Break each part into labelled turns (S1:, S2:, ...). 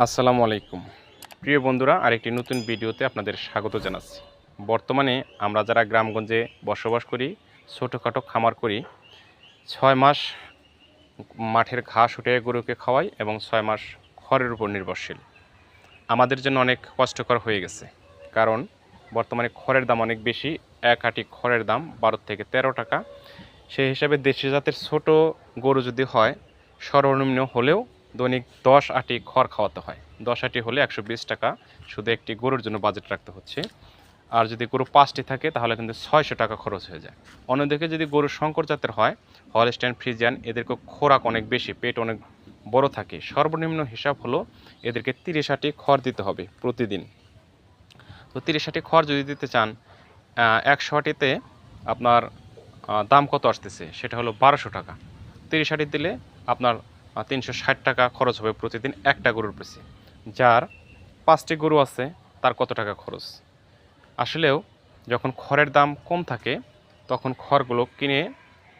S1: আসসালামু আলাইকুম। প্রিয় বন্ধুরা, আরেকটি নতুন ভিডিওতে আপনাদের স্বাগত জানাচ্ছি। বর্তমানে আমরা যারা গ্রামগঞ্জে বসবাস করি, ছোটোখাটো খামার করি, ছয় মাস মাঠের ঘাস উঠে গরুকে খাওয়াই এবং ছয় মাস খড়ের উপর নির্ভরশীল। আমাদের জন্য অনেক কষ্টকর হয়ে গেছে, কারণ বর্তমানে খড়ের দাম অনেক বেশি, এক আটি খড়ের দাম বারো থেকে তেরো টাকা। সেই হিসাবে দেশি জাতের ছোট গরু যদি হয়, সর্বনিম্ন হলেও দৈনিক দশ আটি খড় খাওয়াতে হয়। দশ আটি হলে একশো বিশ টাকা শুধু একটি গরুর জন্য বাজেট রাখতে হচ্ছে। আর যদি গরু পাঁচটি থাকে, তাহলে কিন্তু ছয়শো টাকা খরচ হয়ে যায়। অন্যদিকে যদি গরু শঙ্কর জাতের হয় হলস্টাইন ফ্রিজিয়ান এদেরকে খোরাক অনেক বেশি, পেট অনেক বড় থাকে। সর্বনিম্ন হিসাব হলো, এদেরকে তিরিশ আটি খড় দিতে হবে প্রতিদিন। তো তিরিশ আটি খড় যদি দিতে চান একশো আটিতে আপনার দাম কত আসতেছে? সেটা হলো বারোশো টাকা। তিরিশ আটি দিলে আপনার তিনশো ষাট টাকা খরচ হবে প্রতিদিন একটা গরুর পিছে যার পাঁচটি গরু আছে, তার কত টাকা খরচ? আসলেও যখন খড়ের দাম কম থাকে, তখন খড়গুলো কিনে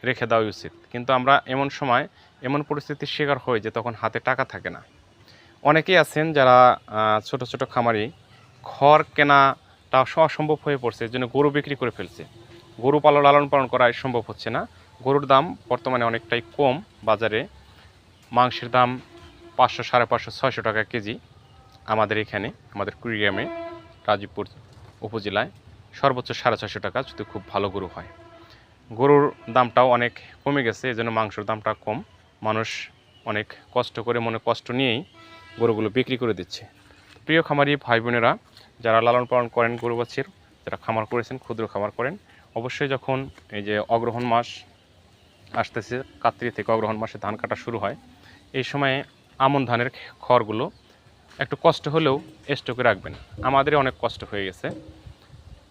S1: রেখে দেওয়া উচিত। কিন্তু আমরা এমন সময় এমন পরিস্থিতির শিকার হই যে তখন হাতে টাকা থাকে না। অনেকেই আছেন যারা ছোট ছোট খামারি, খড় কেনাটা অসম্ভব হয়ে পড়ছে জন্য গরু বিক্রি করে ফেলছে। গরু পালন, লালন পালন করা সম্ভব হচ্ছে না। গরুর দাম বর্তমানে অনেকটাই কম বাজারে। মাংসের দাম পাঁচশো, সাড়ে পাঁচশো, ছয়শো টাকা কেজি আমাদের এখানে, আমাদের কুড়িগ্রামে, রাজীবপুর উপজেলায় সর্বোচ্চ সাড়ে ছয়শো টাকা, যদি খুব ভালো গরু হয়। গরুর দামটাও অনেক কমে গেছে এই জন্য মাংসের দামটা কম। মানুষ অনেক কষ্ট করে, মনে কষ্ট নিয়েই গরুগুলো বিক্রি করে দিচ্ছে। প্রিয় খামারি ভাই বোনেরা যারা লালন পালন করেন গরু বাছুর, যারা খামার করেছেন, ক্ষুদ্র খামার করেন, অবশ্যই যখন এই যে অগ্রহণ মাস আসতেছে কার্তিক থেকে অগ্রহণ মাসে ধান কাটা শুরু হয় এই সময়ে আমন ধানের খড়গুলো একটু কষ্ট হলেও স্টকে রাখবেন। আমাদেরই অনেক কষ্ট হয়ে গেছে।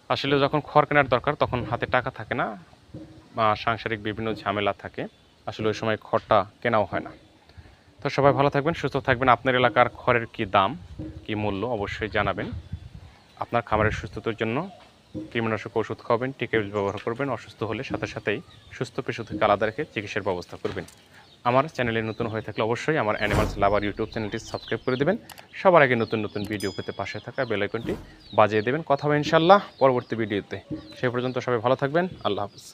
S1: আসলে যখন খড় কেনার দরকার, তখন হাতে টাকা থাকে না বা সাংসারিক বিভিন্ন ঝামেলা থাকে। আসলে ওই সময় খড়টা কেনাও হয় না। তো সবাই ভালো থাকবেন, সুস্থ থাকবেন। আপনার এলাকার খড়ের কি দাম, কি মূল্য, অবশ্যই জানাবেন। আপনার খামারের সুস্থতার জন্য কীটনাশক ওষুধ খাওয়াবেন টিকা ব্যবহার করবেন। অসুস্থ হলে সাথে সাথেই সুস্থ পশু থেকে আলাদা রেখে চিকিৎসার ব্যবস্থা করবেন। আমার চ্যানেলে নতুন হয়ে থাকলে অবশ্যই আমার অ্যানিমালস লাভার ইউটিউব চ্যানেলটি সাবস্ক্রাইব করে দেবেন। সবার আগে নতুন নতুন ভিডিও পেতে পাশে থাকা বেলাইকনটি বাজিয়ে দেবেন। কথা হবে ইনশাল্লাহ পরবর্তী ভিডিওতে সেই পর্যন্ত সবাই ভালো থাকবেন। আল্লাহ হাফিজ।